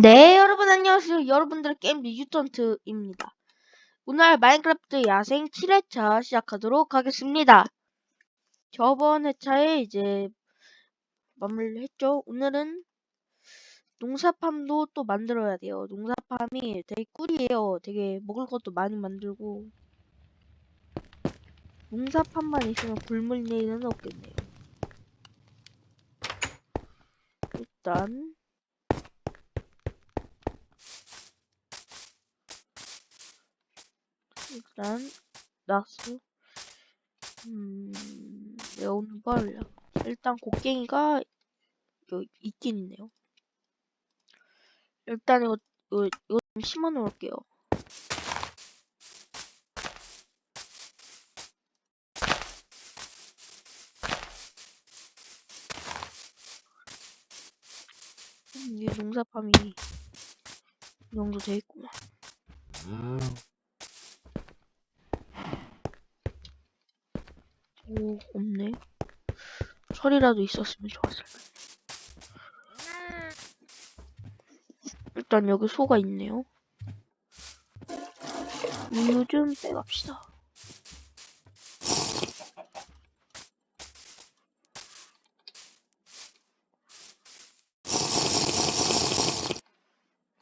네, 여러분 안녕하세요. 여러분들의 게임 뮤턴트입니다. 오늘 마인크래프트 야생 7회차 시작하도록 하겠습니다. 저번 회차에 이제 마무리를 했죠. 오늘은 농사팜도 또 만들어야 돼요. 농사팜이 되게 꿀이에요. 되게 먹을 것도 많이 만들고 농사팜만 있으면 굶을 일은 없겠네요. 일단 일단 나스 음 매운 걸 일단 곡괭이가 요 있긴 있네요. 일단 이거 이거, 이거 좀 심어 놓을게요. 음, 이 농사팜이 이 정도 돼 있구만. 오, 없네. 철이라도 있었으면 좋았을 텐데. 일단 여기 소가 있네요. 우유 좀 빼갑시다.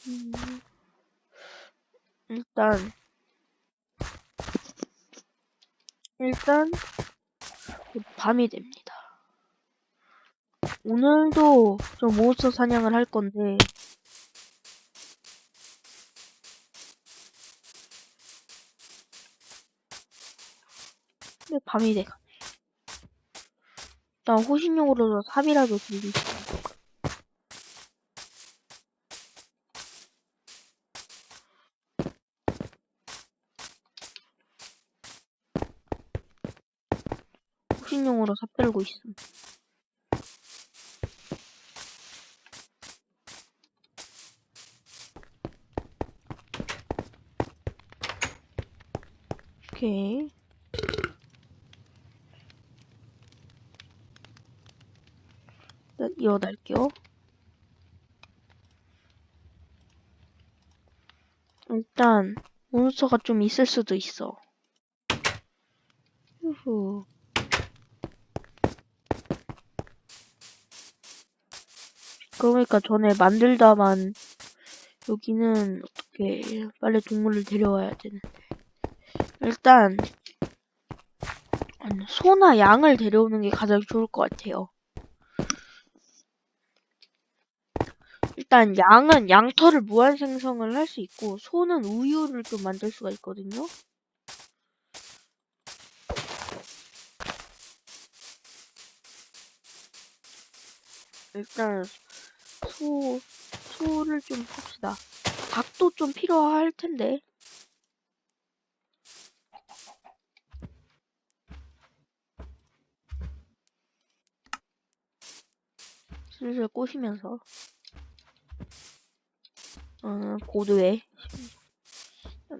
음, 일단 일단 곧 밤이 됩니다. 오늘도 저 몬스터 사냥을 할 건데 근데 밤이 돼가네. 일단 호신용으로 삽이라도 들고 삽 들고 있음. 오케이. 일단 이어 날게요. 일단 몬스터가 좀 있을 수도 있어. 휴후. 그러니까 전에 만들다만 여기는 어떻게 빨리 동물을 데려와야 되는데 일단 소나 양을 데려오는 게 가장 좋을 것 같아요. 일단 양은 양털을 무한 생성을 할 수 있고 소는 우유를 좀 만들 수가 있거든요. 일단 소 소를 좀 삽시다. 닭도 좀 필요할 텐데. 슬슬 꼬시면서 어, 고도에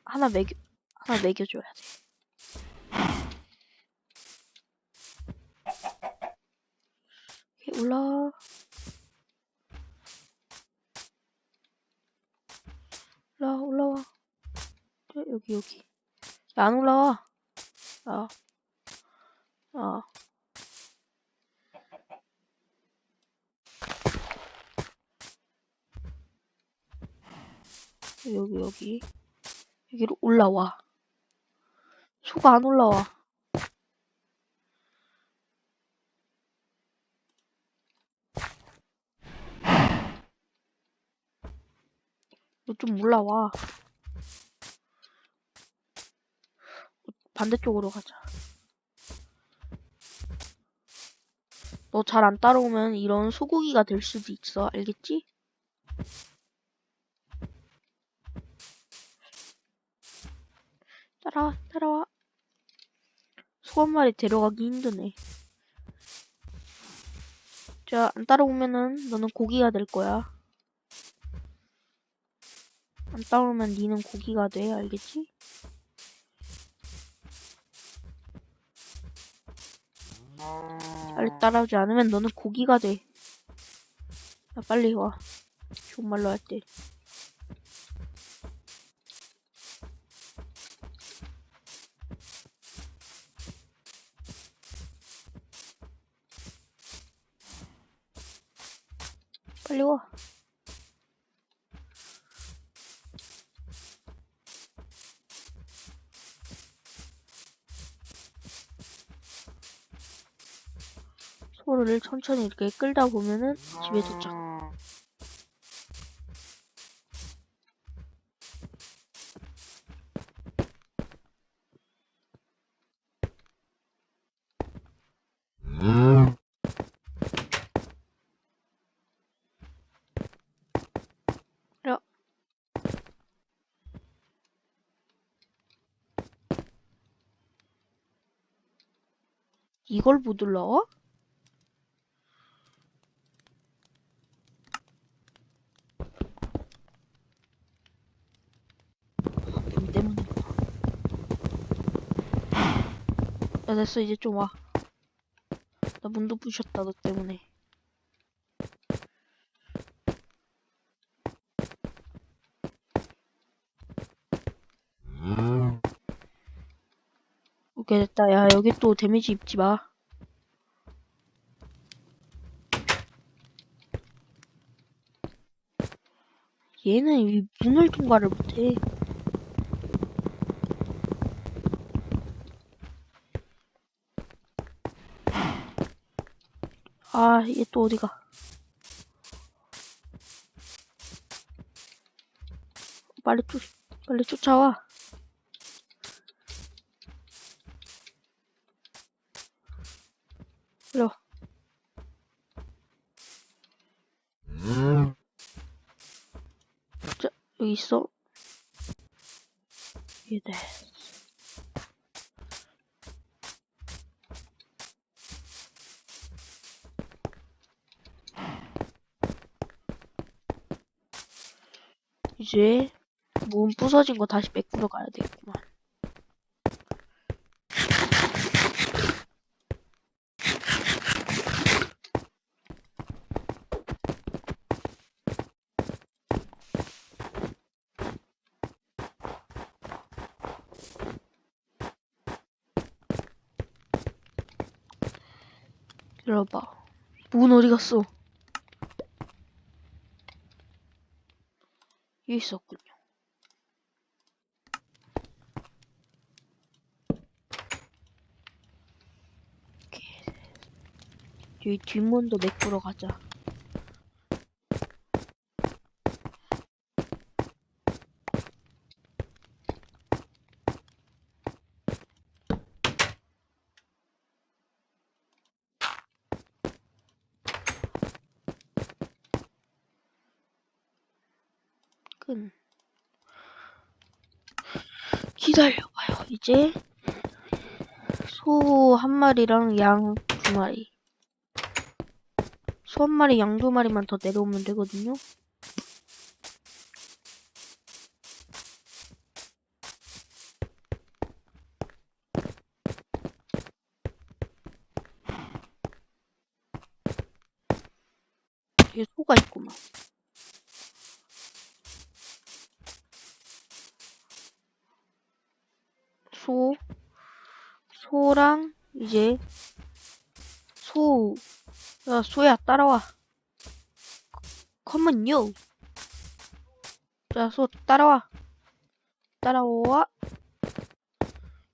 하나 매겨 하나 매겨줘야 돼. 올라 여기 여기. 야, 안 올라와. 아. 아. 여기 여기 여기로 올라와. 소가 안 올라와. 너 좀 올라와. 반대쪽으로 가자. 너 잘 안 따라오면 이런 소고기가 될 수도 있어. 알겠지? 따라와, 따라와. 소 한 마리 데려가기 힘드네. 자, 안 따라오면은 너는 고기가 될 거야. 안 따라오면 니는 고기가 돼. 알겠지? 빨리 따라오지 않으면 너는 고기가 돼. 야, 빨리 와. 정말로 할 때. 빨리 와. 소를 천천히 이렇게 끌다 보면은 집에 도착. 야. 이걸 못 올라와? 뱀 때문에. 야, 됐어. 이제 좀 와. 나 문도 부셨다, 너 때문에. 오케이, 됐다. 야, 여기 또 데미지 입지 마. 얘는 이 문을 통과를 못해. 아, 얘또 어디가? 빨리 쫓, 빨리 쫓아와. 일로 와. 자, 여기 있어. 얘네. 이제 몸 부서진 거 다시 메꾸러 가야 되겠구만. 열어봐. 문 어디 갔어? 여기 있었군요. 뒷문도 메꾸러 가자. 끈. 기다려봐요. 이제 소 한 마리랑 양 두 마리. 소 한 마리, 양 두 마리만 더 내려오면 되거든요. 뒤에 소가 있구만. 소, 소랑 이제 소, 야 소야 따라와. 컴은요. 자, 소 따라와. 따라와.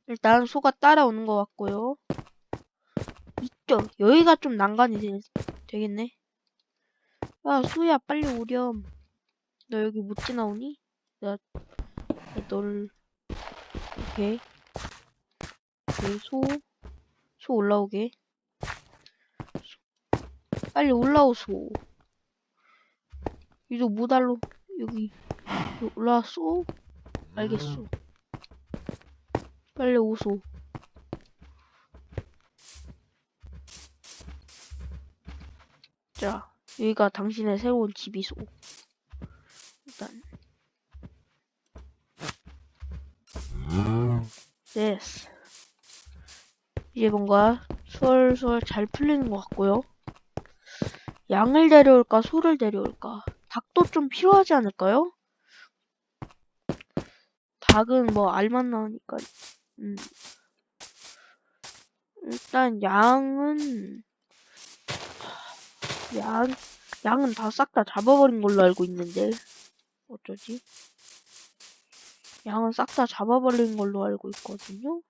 일단 소가 따라오는 것 같고요. 이쪽 여기가 좀 난간이 되, 되겠네. 야 소야 빨리 오렴. 너 여기 못 지나오니? 나 너를 오케이. 오케이, 소, 소 올라오게. 소. 빨리 올라오소. 이거 모달로, 여기, 올라왔소? 알겠소. 빨리 오소. 자, 여기가 당신의 새로운 집이소. 일단. 됐어. 이제 뭔가 솔솔 잘 풀리는 것 같고요. 양을 데려올까, 소를 데려올까. 닭도 좀 필요하지 않을까요? 닭은 뭐 알만 나오니까. 음. 일단 양은 양 양은 다싹다 잡아버린 걸로 알고 있는데 어쩌지? 양은 싹 다 잡아버린 걸로 알고 있거든요.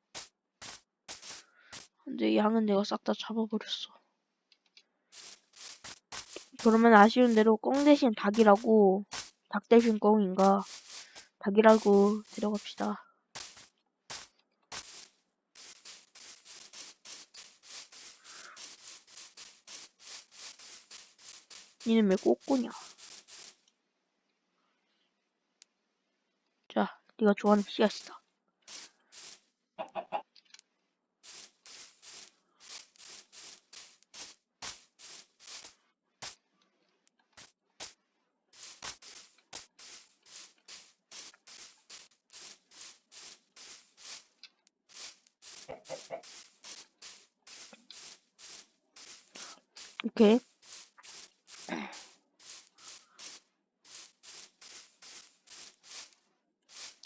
근데 양은 내가 싹 다 잡아버렸어. 그러면 아쉬운 대로 꽁 대신 닭이라고 닭 대신 꽁인가 닭이라고 데려갑시다. 니는 왜 꼬꼬냐? 자, 네가 좋아하는 씨앗이다. 이렇게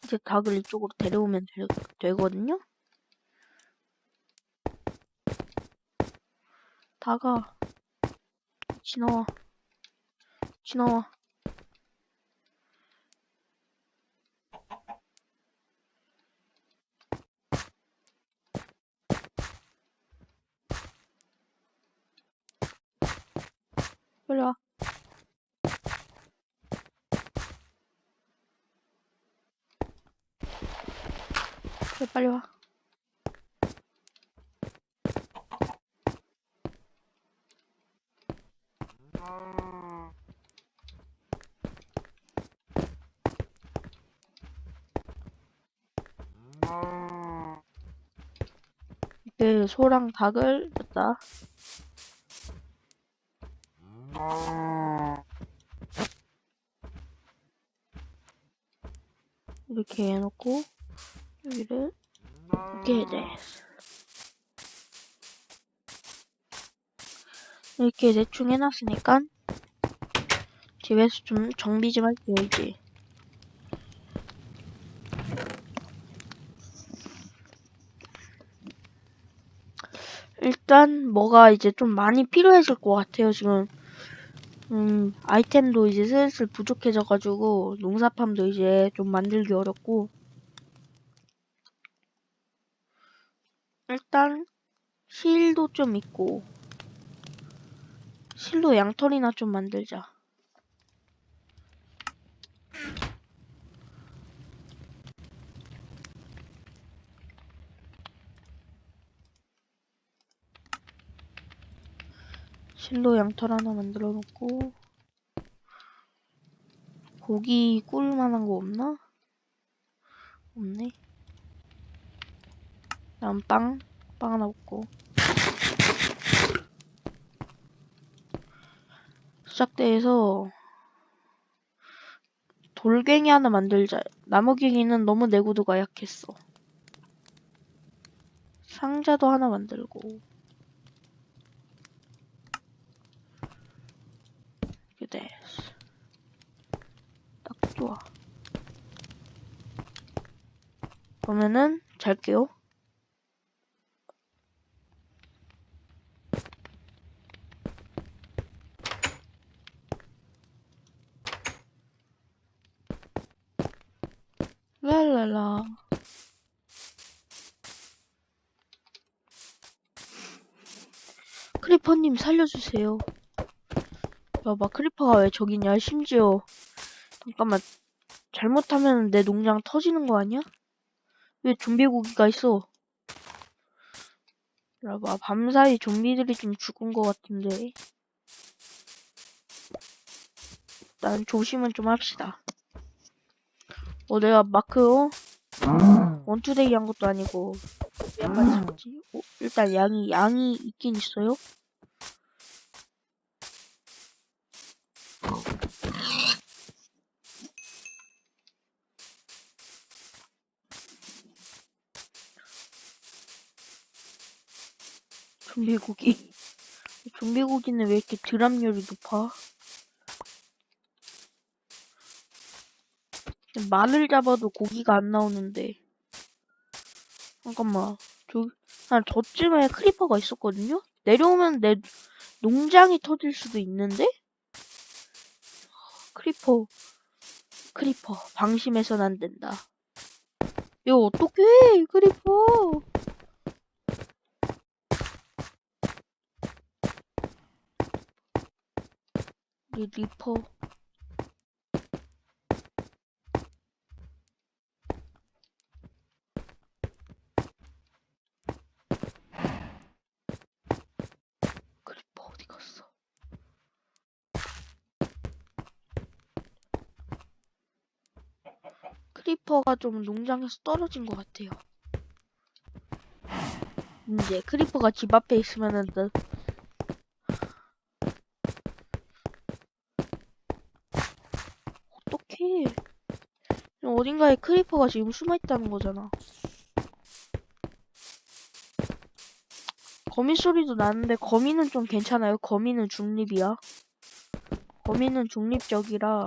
이제 닭을 이쪽으로 데려오면 되, 되거든요. 닭아, 지나와, 지나와. 빨리 와. 그래, 빨리 와. 이렇게 소랑 닭을 넣었다. 이렇게 해놓고 여기를 이렇게 돼. 이렇게 대충 해놨으니까 집에서 좀 정비 좀 할게요 이제. 일단 뭐가 이제 좀 많이 필요해질 것 같아요 지금. 음 아이템도 이제 슬슬 부족해져가지고 농사팜도 이제 좀 만들기 어렵고. 일단 실도 좀 있고 실로 양털이나 좀 만들자. 실로 양털 하나 만들어 놓고 고기 꿀 만한 거 없나? 없네. 다음 빵, 빵 하나 먹고 시작대에서 돌갱이 하나 만들자. 나무갱이는 너무 내구도가 약했어. 상자도 하나 만들고 이렇게 됐어. 딱 좋아. 그러면은 잘게요. 랄랄라. 크리퍼님 살려주세요. 봐봐, 크리퍼가 왜 저기냐? 심지어 잠깐만 잘못하면 내 농장 터지는 거 아니야? 왜 좀비 고기가 있어? 봐봐, 밤사이 좀비들이 좀 죽은 것 같은데. 일단 조심은 좀 합시다. 어, 내가 마크, 어? 원투데이 한 것도 아니고, 왜 빨리 잡지? 어, 일단 양이, 양이 있긴 있어요? 좀비 고기. 좀비 고기는 왜 이렇게 드랍률이 높아? 말을 잡아도 고기가 안 나오는데. 잠깐만. 저, 한 저쯤에 크리퍼가 있었거든요? 내려오면 내 농장이 터질 수도 있는데? 크리퍼. 크리퍼. 방심해선 안 된다. 이거 어떡해, 크리퍼. 리, 리퍼. 크리퍼 어디 갔어? 크리퍼가 좀 농장에서 떨어진 것 같아요. 이제 크리퍼가 집 앞에 있으면은 또 어떡해. 어딘가에 크리퍼가 지금 숨어 있다는 거잖아. 거미 소리도 나는데 거미는 좀 괜찮아요. 거미는 중립이야. 거미는 중립적이라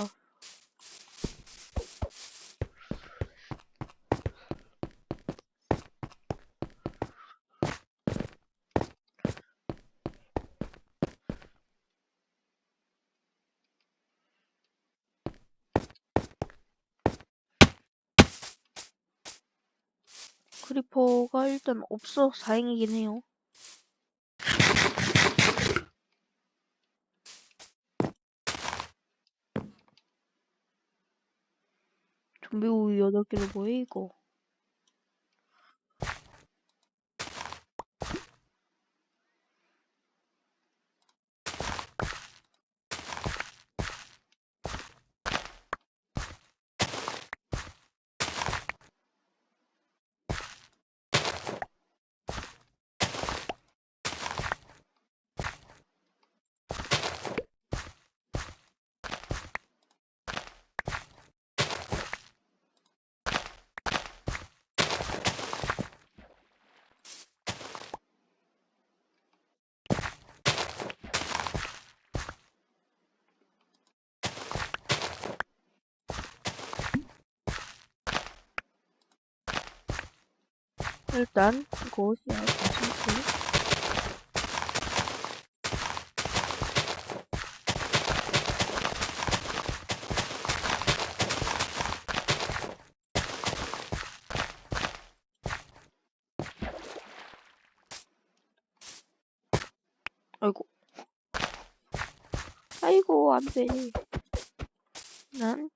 크리퍼가 일단 없어서 다행이긴 해요. 좀비 우유 8개를 뭐해 이거 일단 씨앗 다시 아이고. 아이고 안돼. 난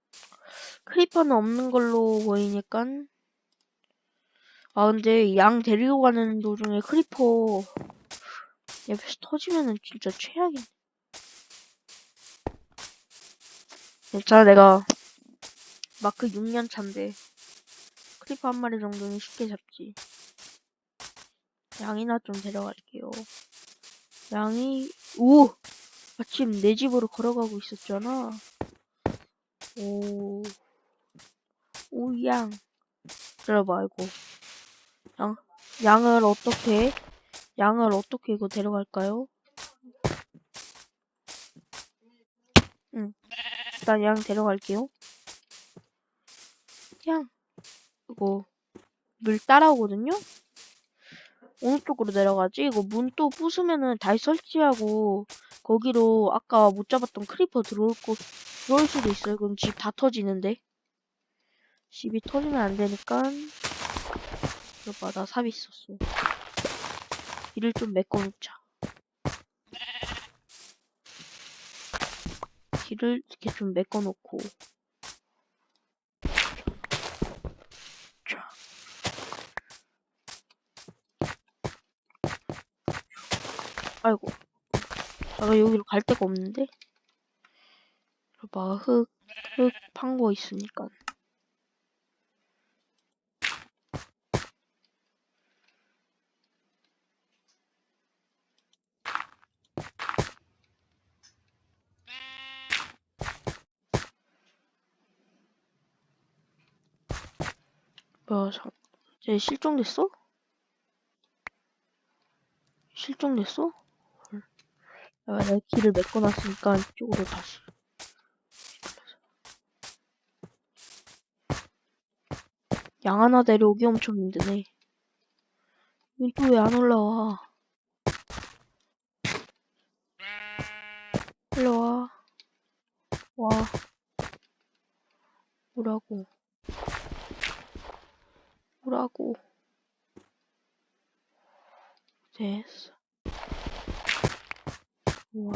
크리퍼는 없는 걸로 보이니까 아 근데 양 데리고 가는 도중에 크리퍼 옆에서 터지면은 진짜 최악이네. 괜찮아 내가 마크 6년 차인데 크리퍼 한 마리 정도는 쉽게 잡지. 양이나 좀 데려갈게요. 양이 오 마침 내 집으로 걸어가고 있었잖아. 오. 오양. 들어봐 이거 양 양을 어떻게 양을 어떻게 이거 데려갈까요? 응 일단 양 데려갈게요 양 이거 물 따라오거든요 어느 쪽으로 내려가지? 이거 문 또 부수면은 다시 설치하고 거기로 아까 못 잡았던 크리퍼 들어올 거 들어올 수도 있어요. 그럼 집 다 터지는데. 집이 터지면 안 되니까. 여봐 나 삽 있었어. 길을 좀 메꿔 놓자. 길을 이렇게 좀 메꿔 놓고. 자. 아이고. 내가 여기로 갈 데가 없는데? 봐봐, 흙, 흙 판 거 있으니까. 뭐야, 참. 쟤 실종됐어? 실종됐어? 헐. 야, 내가 길을 메꿔놨으니까 이쪽으로 다시. 양 하나 데려오기 엄청 힘드네. 또왜 안 올라와? 일로 와. 오라고. 됐어. 우와.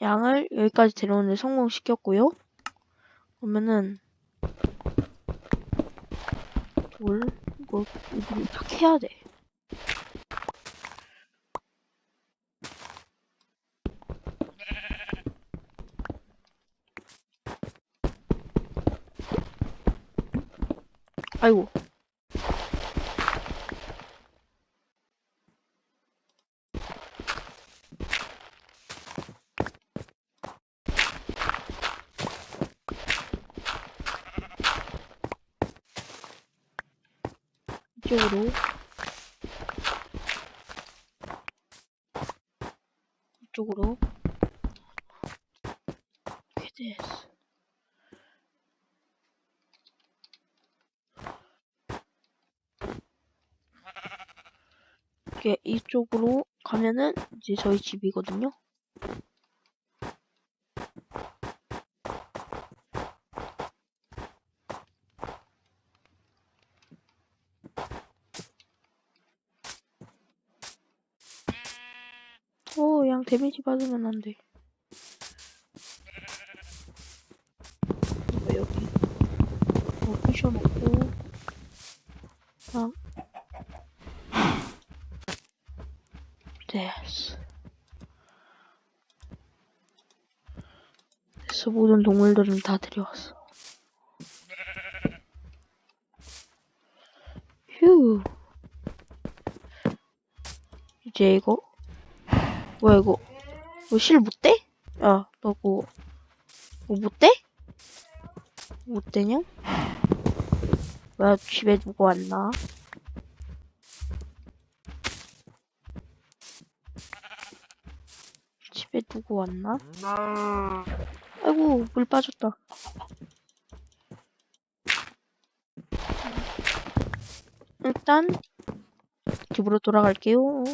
양을 여기까지 데려오는데 성공시켰고요. 그러면은 뭘 이거 이거 딱 해야 돼. 아이고. 이쪽으로 이쪽으로 이렇게 됐어. 이쪽으로 가면은 이제 저희 집이거든요. 오, 양 데미지 받으면 안 돼. 이거 여기 뭐 부셔놓고 양 됐어. 됐어, 모든 동물들은 다 데려왔어. 휴. 이제 이거 뭐야 이거 이거 실못 떼? 야, 너 그거 뭐못 떼? 못 떼냐? 왜 집에 누구 왔나? 집에 누구 왔나? 아이고 물 빠졌다. 일단 집으로 돌아갈게요.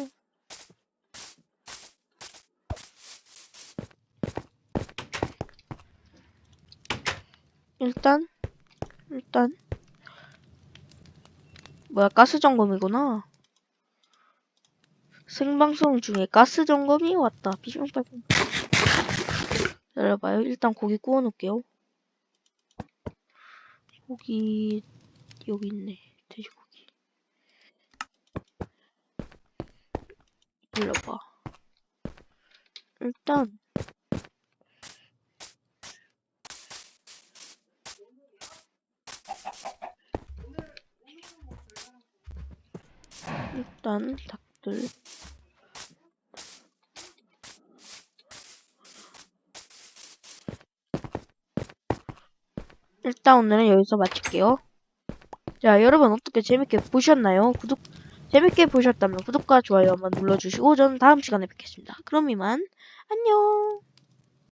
일단 일단 뭐야 가스 점검이구나. 생방송 중에 가스 점검이 왔다. 비상팔 기다려봐요. 일단 고기 구워 놓을게요. 고기 여기 있네. 돼지고기. 기다려봐. 일단 일단 닭들 일단 오늘은 여기서 마칠게요. 자, 여러분 어떻게 재밌게 보셨나요? 구독 재밌게 보셨다면 구독과 좋아요 한번 눌러주시고 저는 다음 시간에 뵙겠습니다. 그럼 이만 안녕.